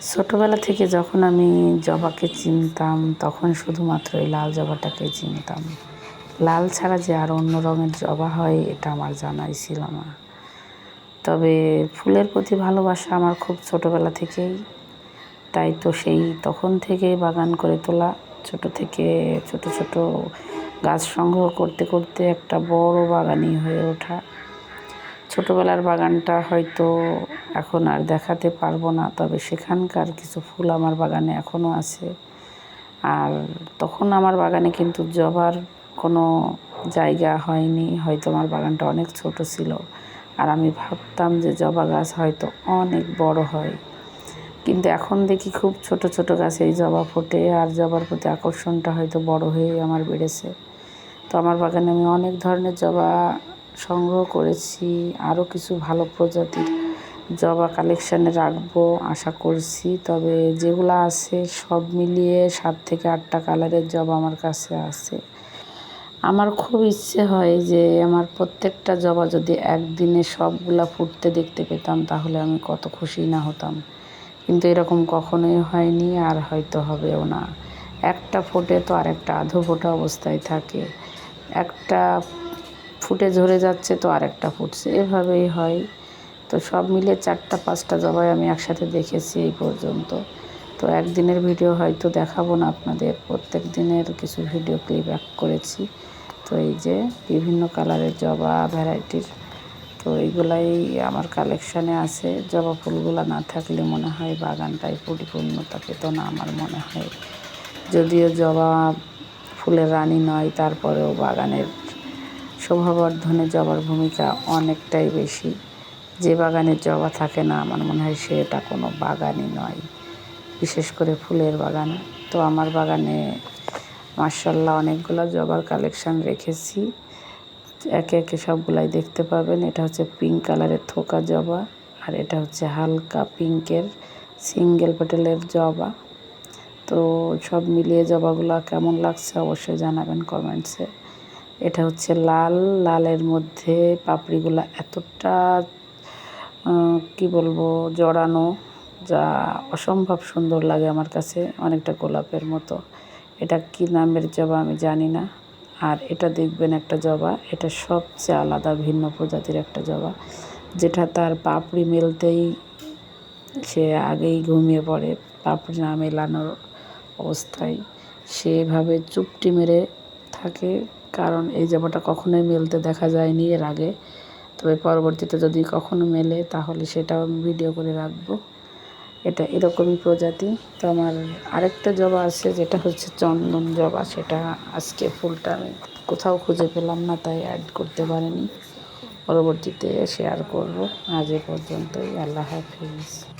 ছোটোবেলা থেকে যখন আমি জবাকে চিনতাম, তখন শুধুমাত্র এই লাল জবাটাকে চিনতাম। লাল ছাড়া যে আর অন্য রঙের জবা হয়, এটা আমার জানাই ছিল না। তবে ফুলের প্রতি ভালোবাসা আমার খুব ছোটোবেলা থেকেই। তাই তো সেই তখন থেকেই বাগান করে তোলা, ছোট থেকে ছোট ছোট গাছ সংগ্রহ করতে করতে একটা বড় বাগানই হয়ে ওঠা। ছোটোবেলার বাগানটা হয়তো এখন আর দেখাতে পারব না, তবে সেখানকার কিছু ফুল আমার বাগানে এখনও আছে। আর তখন আমার বাগানে কিন্তু জবার কোনো জায়গা হয়নি, হয়তো আমার বাগানটা অনেক ছোট ছিল। আর আমি ভাবতাম যে জবা গাছ হয়তো অনেক বড় হয়। কিন্তু এখন দেখি খুব ছোট ছোট গাছে এই জবা ফোটে, আর জবার প্রতি আকর্ষণটা হয়তো বড় হয়ে আমার বেড়েছে। তো আমার বাগানে আমি অনেক ধরনের জবা সংগ্রহ করেছি আরও কিছু ভালো প্রজাতির জবা কালেকশানে রাখব আশা করছি। তবে যেগুলো আছে সব মিলিয়ে সাত থেকে আটটা কালারের জবা আমার কাছে আছে। আমার খুব ইচ্ছে হয় যে আমার প্রত্যেকটা জবা যদি একদিনে সবগুলা ফুটতে দেখতে পেতাম, তাহলে আমি কত খুশি না হতাম। কিন্তু এরকম কখনোই হয়নি, আর হয়তো হবেও না। একটা ফোটে তো আর একটা আধো ফোটা অবস্থায় থাকে। একটা ফুটে ঝরে যাচ্ছে তো আরেকটা ফুটছে। এভাবেই হয়। তো সব মিলে চারটা, পাঁচটা জবাই আমি একসাথে দেখেছি এই পর্যন্ত। তো একদিনের ভিডিও হয়তো দেখাবো না আপনাদের। প্রত্যেক দিনের কিছু ভিডিও ক্লিপ এক করেছি। তো এই যে বিভিন্ন কালারের জবা ভ্যারাইটির। তো এইগুলাই আমার কালেকশানে আছে। জবা ফুলগুলো না থাকলে মনে হয় বাগানটাই পরিপূর্ণতা পেত না আমার মনে হয়। যদিও জবা ফুলের রানী নয়, তারপরেও বাগানের শোভাবর্ধনে জবার ভূমিকা অনেকটাই বেশি। যে বাগানে জবা থাকে না, আমার মনে হয় সেটা কোনো বাগানই নয়। বিশেষ করে ফুলের বাগান। তো আমার বাগানে মার্শাল্লাহ অনেকগুলো জবার কালেকশান রেখেছি। একে একে সবগুলাই দেখতে পাবেন। এটা হচ্ছে পিঙ্ক কালারের থোকা জবা আর এটা হচ্ছে হালকা পিঙ্কের সিঙ্গেল পেটেলের জবা। তো সব মিলিয়ে জবাগুলো কেমন লাগছে অবশ্যই জানাবেন কমেন্টসে। এটা হচ্ছে লাল। লালের মধ্যে পাপড়িগুলো এতটা কি বলব, জড়ানো যা অসম্ভব সুন্দর লাগে আমার কাছে, অনেকটা গোলাপের মতো। এটা কি নামের জবা আমি জানি না। আর এটা দেখবেন একটা জবা, এটা সবচেয়ে আলাদা, ভিন্ন প্রজাতির একটা জবা, যেটা তার পাপড়ি মেলতেই সে আগেই ঘুমিয়ে পড়ে, পাপড়ি না মেলানোর অবস্থায়। সেভাবে চুপটি মেরে থাকে কারণ এই জবাটা কখনোই মেলতে দেখা যায়নি এর আগে। তবে পরবর্তীতে যদি কখনো মেলে, তাহলে সেটাও আমি ভিডিও করে রাখব। এটা এরকমই প্রজাতি। তো আমার আরেকটা জবা আছে, যেটা হচ্ছে চন্দন জবা। সেটা আজকে ফুলটা আমি কোথাও খুঁজে পেলাম না, তাই অ্যাড করতে পারিনি। পরবর্তীতে শেয়ার করব। আজ এ পর্যন্তই। আল্লাহ হাফিজ।